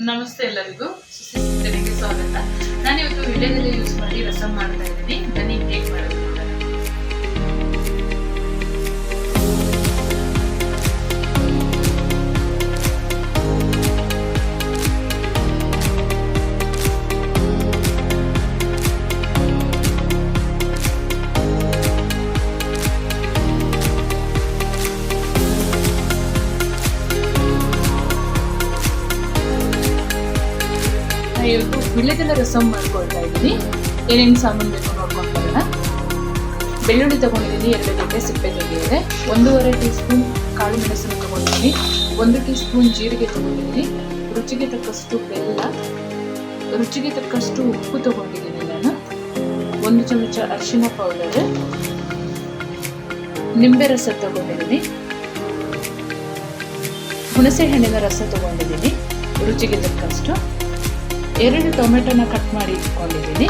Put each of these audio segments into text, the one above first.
ನಮಸ್ತೆ ಎಲ್ಲರಿಗೂ. ಸುಸಿಗೆ ಸ್ವಾಗತ. ನಾನು ಇವತ್ತು ವಿಡಿಯೋದಲ್ಲಿ ಯೂಸ್ ಮಾಡಿ ರಸಂ ಮಾಡ್ತಾ ಇದ್ದೀನಿ. ಬನ್ನಿ ಕೇಕ್ ಮಾಡೋದು? ಇವತ್ತು ವಿಳ್ಯದೆಲೆ ರಸಂ ಮಾಡ್ಕೊಳ್ತಾ ಇದ್ದೀನಿ. ಏನೇನು ಸಾಮಾನು ಬೇಕು ನೋಡ್ಕೊಂಡು ಬೆಳ್ಳುಳ್ಳಿ ತಗೊಂಡಿದ್ದೀನಿ, ಎರಡು ಗಂಟೆ ಸಿಪ್ಪೆ ತೆಗೆದಿದೆ ಒಂದೂವರೆ ಟೀ ಸ್ಪೂನ್ ಕಾಳು ಮೆಣಸನ್ನು ತಗೊಂಡಿದ್ದೀನಿ. ಒಂದು ಟೀ ಸ್ಪೂನ್ ಜೀರಿಗೆ ತಗೊಂಡಿದ್ದೀನಿ. ರುಚಿಗೆ ತಕ್ಕಷ್ಟು ಬೆಲ್ಲ, ರುಚಿಗೆ ತಕ್ಕಷ್ಟು ಉಪ್ಪು ತಗೊಂಡಿದ್ದೀನಿ ನಾನು. ಒಂದು ಚಮಚ ಅರಿಶಿನ ಪೌಡರ್ ನಿಂಬೆ ರಸ ತಗೊಂಡಿದ್ದೀನಿ. ಹುಣಸೆ ಹಣ್ಣಿನ ರಸ ತಗೊಂಡಿದ್ದೀನಿ, ರುಚಿಗೆ ತಕ್ಕಷ್ಟು. ಎರಡು ಟೊಮೆಟೊನ ಕಟ್ ಮಾಡಿ ಇಟ್ಕೊಂಡಿದ್ದೀನಿ.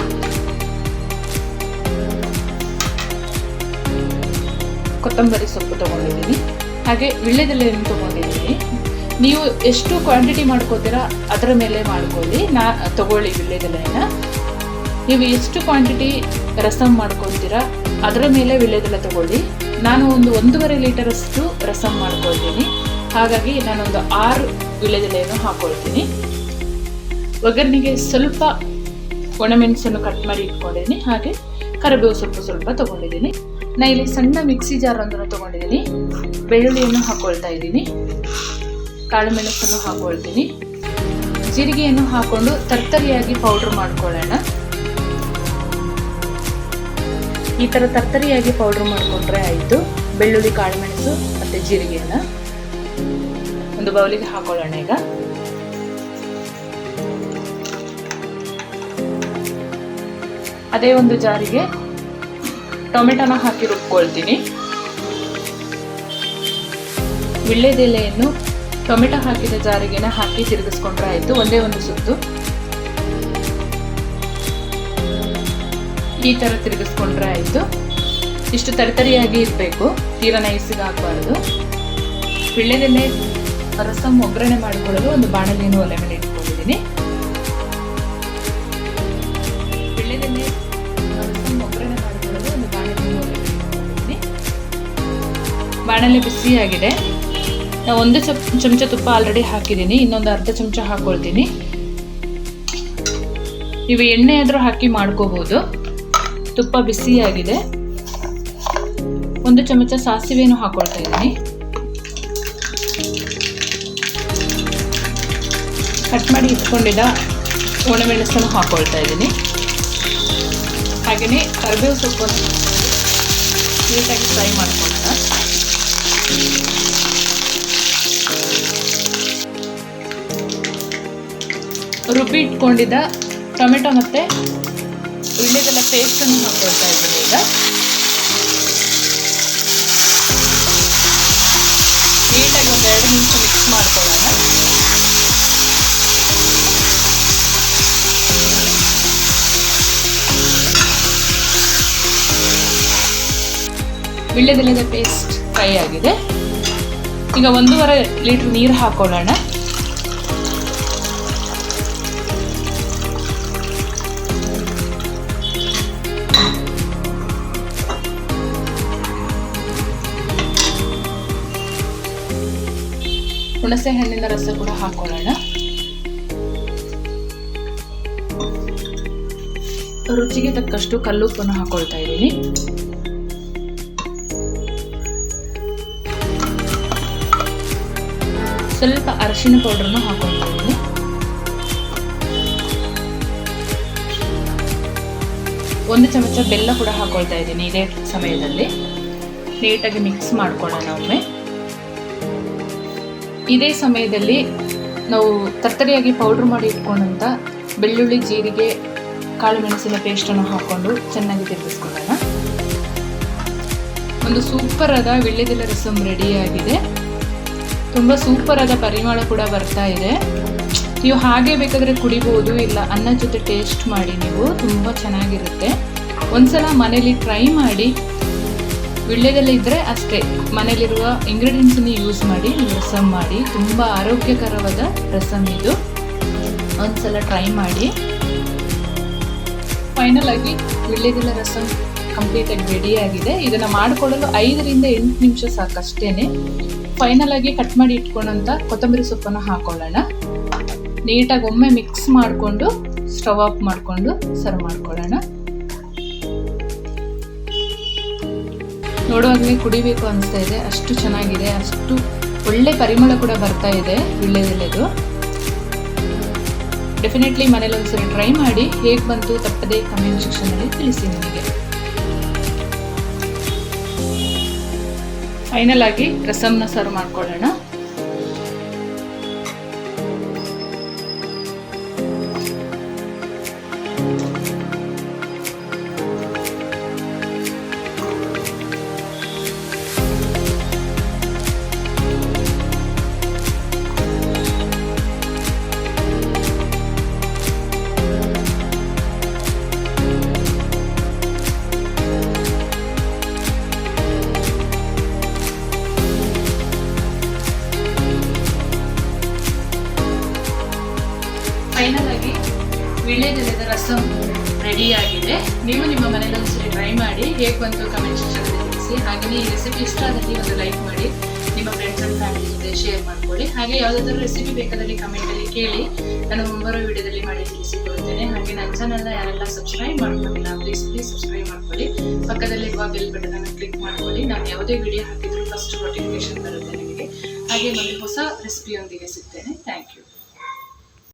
ಕೊತ್ತಂಬರಿ ಸೊಪ್ಪು ತಗೊಂಡಿದ್ದೀನಿ. ಹಾಗೆ ವಿಳ್ಯದೆಲೆಯನ್ನು ತಗೊಂಡಿದ್ದೀನಿ. ನೀವು ಎಷ್ಟು ಕ್ವಾಂಟಿಟಿ ಮಾಡ್ಕೋತೀರಾ ಅದರ ಮೇಲೆ ಮಾಡ್ಕೊಳ್ಳಿ. ನಾ, ತಗೊಳ್ಳಿ ವಿಳ್ಯದೆಲೆನ ನೀವು ಎಷ್ಟು ಕ್ವಾಂಟಿಟಿ ರಸಂ ಮಾಡ್ಕೊತೀರಾ ಅದರ ಮೇಲೆ ವಿಳ್ಯದೆಲೆ ತಗೊಳ್ಳಿ. ನಾನು ಒಂದು ಒಂದೂವರೆ ಲೀಟರಷ್ಟು ರಸಂ ಮಾಡ್ಕೊಳ್ತೀನಿ. ಹಾಗಾಗಿ ನಾನೊಂದು ಆರು ವಿಳ್ಯದೆಲೆಯನ್ನು ಹಾಕೊಳ್ತೀನಿ. ಒಗ್ಗರಣೆಗೆ ಸ್ವಲ್ಪ ಒಣಮೆಣಸನ್ನು ಕಟ್ ಮಾಡಿ ಇಟ್ಕೊಂಡಿದ್ದೀನಿ. ಹಾಗೆ ಕರಿಬೇವು ಸೊಪ್ಪು ಸ್ವಲ್ಪ ತೊಗೊಂಡಿದ್ದೀನಿ. ನಾ ಇಲ್ಲಿ ಸಣ್ಣ ಮಿಕ್ಸಿ ಜಾರ್ ಒಂದನ್ನು ತೊಗೊಂಡಿದ್ದೀನಿ. ಬೆಳ್ಳುಳ್ಳಿಯನ್ನು ಹಾಕೊಳ್ತಾ ಇದ್ದೀನಿ. ಕಾಳು ಮೆಣಸನ್ನು ಹಾಕೊಳ್ತೀನಿ. ಜೀರಿಗೆಯನ್ನು ಹಾಕೊಂಡು ತರ್ತರಿಯಾಗಿ ಪೌಡ್ರ್ ಮಾಡ್ಕೊಳ್ಳೋಣ. ಈ ಥರ ತರ್ತರಿಯಾಗಿ ಪೌಡ್ರ್ ಮಾಡಿಕೊಂಡ್ರೆ ಆಯಿತು. ಬೆಳ್ಳುಳ್ಳಿ, ಕಾಳುಮೆಣಸು ಮತ್ತು ಜೀರಿಗೆಯನ್ನು ಒಂದು ಬೌಲಿಗೆ ಹಾಕೊಳ್ಳೋಣ ಈಗ. ಅದೇ ಒಂದು ಜಾರಿಗೆ ಟೊಮೆಟೊನ ಹಾಕಿ ರುಬ್ಕೊಳ್ತೀನಿ. ವಿಳ್ಳೆದೆಲೆಯನ್ನು ಟೊಮೆಟೊ ಹಾಕಿದ ಜಾರಿಗೆನ ಹಾಕಿ ತಿರುಗಿಸ್ಕೊಂಡ್ರೆ ಆಯಿತು ಒಂದೇ ಒಂದು ಸುತ್ತು. ಈ ಥರ ತಿರುಗಿಸ್ಕೊಂಡ್ರೆ ಆಯಿತು ಇಷ್ಟು ತರಿತರಿಯಾಗಿ ಇರಬೇಕು ತೀರ ನೈಸಿಗೆ ಹಾಕಬಾರ್ದು ವಿಳ್ಳೆದೆಲೆ ರಸಂ ಒಗ್ಗರಣೆ ಮಾಡಿಕೊಳ್ಳಲು ಒಂದು ಬಾಣಲಿಯನ್ನು ಒಲೆ ಮೇಲೆ ಬಾಣಲೆ ಬಿಸಿಯಾಗಿದೆ. ನಾವು ಒಂದು ಚಪ್ ಚಮಚ ತುಪ್ಪ ಆಲ್ರೆಡಿ ಹಾಕಿದ್ದೀನಿ. ಇನ್ನೊಂದು ಅರ್ಧ ಚಮಚ ಹಾಕೊಳ್ತೀನಿ. ನೀವು ಎಣ್ಣೆ ಆದರೂ ಹಾಕಿ ಮಾಡ್ಕೋಬೋದು. ತುಪ್ಪ ಬಿಸಿಯಾಗಿದೆ. ಒಂದು ಚಮಚ ಸಾಸಿವೆಯನ್ನು ಹಾಕೊಳ್ತಾ ಇದ್ದೀನಿ. ಕಟ್ ಮಾಡಿ ಇಟ್ಕೊಂಡಿದ್ದ ಒಣಮೆಣಸನ್ನು ಹಾಕೊಳ್ತಾ ಇದ್ದೀನಿ. ಹಾಗೆಯೇ ಕರಿಬೇವು ಸೊಪ್ಪನ್ನು ನೀಟಾಗಿ ಫ್ರೈ ಮಾಡ್ಕೊಳ್ಳೋಣ ರುಬ್ಬಿ ಇಟ್ಕೊಂಡಿದ್ದ ಟೊಮೆಟೊ ಮತ್ತು ಉಳ್ಳಿದೆಲ್ಲ ಪೇಸ್ಟನ್ನು ಹಾಕೊಳ್ತಾ ಇದ್ದೀನಿ ಈಗ. ನೀಟಾಗಿ ಒಂದು ಎರಡು ನಿಮಿಷ ಮಿಕ್ಸ್ ಮಾಡ್ಕೊಳ್ಳೋಣ. ವಿಳ್ಯದೆಲೆದ ಪೇಸ್ಟ್ ಫ್ರೈ ಆಗಿದೆ. ಈಗ ಒಂದೂವರೆ ಲೀಟ್ರ್ ನೀರು ಹಾಕೊಳ್ಳೋಣ. ಹುಣಸೆ ಹಣ್ಣಿನ ರಸ ಕೂಡ ಹಾಕೊಳ್ಳೋಣ. ರುಚಿಗೆ ತಕ್ಕಷ್ಟು ಕಲ್ಲುಪ್ಪನ್ನು ಹಾಕೊಳ್ತಾ ಇದ್ದೀನಿ. ಸ್ವಲ್ಪ ಅರಶಿನ ಪೌಡರ್ನು ಹಾಕೊಳ್ತಾ ಇದ್ದೀನಿ. ಒಂದು ಚಮಚ ಬೆಲ್ಲ ಕೂಡ ಹಾಕೊಳ್ತಾ ಇದ್ದೀನಿ ಇದೇ ಸಮಯದಲ್ಲಿ. ನೀಟಾಗಿ ಮಿಕ್ಸ್ ಮಾಡ್ಕೊಳ್ಳೋಣ ಒಮ್ಮೆ. ಇದೇ ಸಮಯದಲ್ಲಿ ನಾವು ತತ್ತರಿಯಾಗಿ ಪೌಡ್ರ್ ಮಾಡಿ ಇಟ್ಕೊಂಡಂಥ ಬೆಳ್ಳುಳ್ಳಿ, ಜೀರಿಗೆ ಕಾಳು ಮೆಣಸಿನ ಪೇಸ್ಟನ್ನು ಹಾಕ್ಕೊಂಡು ಚೆನ್ನಾಗಿ ತಿರುಗಿಸ್ಕೊಳ್ಳೋಣ. ಒಂದು ಸೂಪರ್ ಆದ ವಿಳ್ಳೆದೆಲ ರಸಂ ರೆಡಿಯಾಗಿದೆ ತುಂಬ ಸೂಪರ್ ಆದ ಪರಿಮಳ ಕೂಡ ಬರ್ತಾ ಇದೆ. ನೀವು ಹಾಗೆ ಬೇಕಾದರೆ ಕುಡಿಬೋದು, ಇಲ್ಲ ಅನ್ನ ಜೊತೆ ಟೇಸ್ಟ್ ಮಾಡಿ ನೀವು, ತುಂಬ ಚೆನ್ನಾಗಿರುತ್ತೆ. ಒಂದ್ಸಲ ಮನೇಲಿ ಟ್ರೈ ಮಾಡಿ ವಿಳ್ಯದೆಲೆ ಇದ್ದರೆ ಅಷ್ಟೇ ಮನೇಲಿರುವ ಇಂಗ್ರೀಡಿಯೆಂಟ್ಸನ್ನು ಯೂಸ್ ಮಾಡಿ ರಸಮ್ ಮಾಡಿ. ತುಂಬ ಆರೋಗ್ಯಕರವಾದ ರಸಮ್ ಇದು. ಒಂದ್ಸಲ ಟ್ರೈ ಮಾಡಿ. ಫೈನಲ್ ಆಗಿ ವಿಳ್ಳೆದೆಲೆ ರಸಂ ಕಂಪ್ಲೀಟ್ ಆಗಿ ರೆಡಿ ಆಗಿದೆ. ಇದನ್ನ ಮಾಡಿಕೊಳ್ಳಲು ಐದರಿಂದ ಎಂಟು ನಿಮಿಷ ಸಾಕಷ್ಟೇನೆ. ಫೈನಲ್ ಆಗಿ ಕಟ್ ಮಾಡಿ ಇಟ್ಕೊಂಡಂತ ಕೊತ್ತಂಬರಿ ಸೊಪ್ಪನ್ನು ಹಾಕೊಳ್ಳೋಣ. ನೀಟಾಗಿ ಒಮ್ಮೆ ಮಿಕ್ಸ್ ಮಾಡಿಕೊಂಡು ಸ್ಟವ್ ಆಫ್ ಮಾಡಿಕೊಂಡು ಸರ್ವ್ ಮಾಡ್ಕೊಳ್ಳೋಣ. ನೋಡುವಾಗಲೇ ಕುಡಿಬೇಕು ಅನಿಸ್ತಾ ಇದೆ. ಅಷ್ಟು ಚೆನ್ನಾಗಿದೆ. ಅಷ್ಟು ಒಳ್ಳೆ ಪರಿಮಳ ಕೂಡ ಬರ್ತಾ ಇದೆ ವಿಳ್ಳೆದೆಲೆದು ಡೆಫಿನೆಟ್ಲಿ ಮನೇಲಿ ಒಂದ್ಸರಿ ಟ್ರೈ ಮಾಡಿ ಹೇಗೆ ಬಂತು ತಪ್ಪದೆ ಕಮೆಂಟ್ ಸೆಕ್ಷನಲ್ಲಿ ತಿಳಿಸಿ ನಿಮಗೆ. ಫೈನಲ್ ಆಗಿ ರಸಮ್ನ ಸರ್ವ್ ಮಾಡ್ಕೊಳ್ಳೋಣ. ರಸಂ ರೆಡಿ ಆಗಿದೆ. ನೀವು ನಿಮ್ಮ ಮನೇಲಿ ಒಂದ್ಸರಿ ಟ್ರೈ ಮಾಡಿ, ಹೇಗೆ ಬಂತು ಕಮೆಂಟ್ ಸೆಕ್ಷನಲ್ಲಿ ತಿಳಿಸಿ. ಹಾಗೆಯೇ ಈ ರೆಸಿಪಿ ಇಷ್ಟ ಆದಲ್ಲಿ ಒಂದು ಲೈಕ್ ಮಾಡಿ, ನಿಮ್ಮ ಫ್ರೆಂಡ್ಸ್ ಅಂಡ್ ಫ್ಯಾಮಿಲಿ ಜೊತೆ ಶೇರ್ ಮಾಡ್ಕೊಳ್ಳಿ. ಹಾಗೆ ಯಾವುದಾದ್ರೂ ರೆಸಿಪಿ ಬೇಕಾದಲ್ಲಿ ಕಮೆಂಟಲ್ಲಿ ಕೇಳಿ, ನಾನು ಮುಂಬರುವ ವಿಡಿಯೋದಲ್ಲಿ ಮಾಡಿ ತಿಳಿಸಿಕೊಡ್ತೇನೆ. ಹಾಗೆ ನನ್ನ ಚಾನಲ್ನ ಯಾರೆಲ್ಲ ಸಬ್ಸ್ಕ್ರೈಬ್ ಮಾಡ್ಕೊಂಡಿಲ್ಲ ಪ್ಲೀಸ್ ಪ್ಲೀಸ್ ಸಬ್ಸ್ಕ್ರೈಬ್ ಮಾಡ್ಕೊಳ್ಳಿ. ಪಕ್ಕದಲ್ಲಿರುವ ಬೆಲ್ ಬಟನ್ ಅನ್ನು ಕ್ಲಿಕ್ ಮಾಡ್ಕೊಳ್ಳಿ. ನಾನು ಯಾವುದೇ ವಿಡಿಯೋ ಹಾಕಿದ್ರು ಫಸ್ಟ್ ನೋಟಿಫಿಕೇಶನ್ ಬರುತ್ತೆ ನಿಮಗೆ. ಹಾಗೆ ಮತ್ತೆ ಹೊಸ ರೆಸಿಪಿಯೊಂದಿಗೆ ಸಿಗ್ತೇನೆ.